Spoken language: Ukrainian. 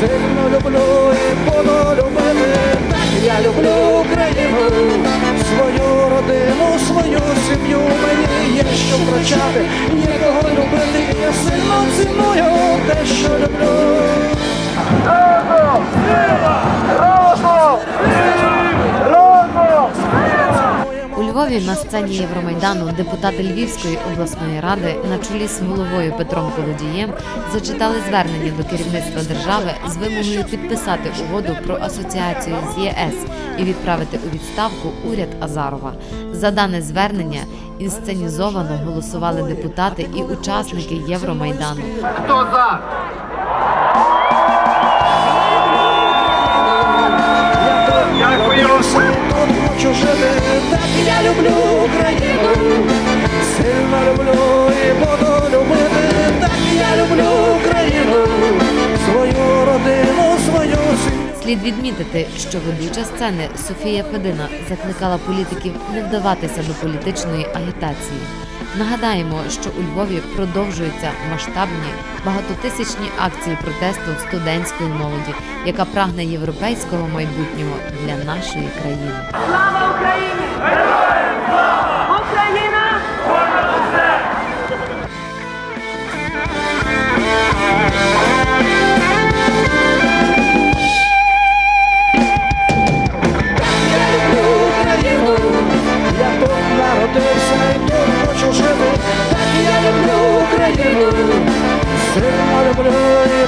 сильно люблю і буду. Я люблю Україну, свою родину, свою сім'ю. Мені є що втрачати, є кого. Львові на сцені Євромайдану депутати Львівської обласної ради на чолі з головою Петром Колодієм зачитали звернення до керівництва держави з вимогою підписати угоду про асоціацію з ЄС і відправити у відставку уряд Азарова. За дане звернення інсценізовано голосували депутати і учасники Євромайдану. Хто за? Слід відмітити, що ведуча сцени Софія Федина закликала політиків не вдаватися до політичної агітації. Нагадаємо, що у Львові продовжуються масштабні багатотисячні акції протесту студентської молоді, яка прагне європейського майбутнього для нашої країни. Слава Україні! Señor,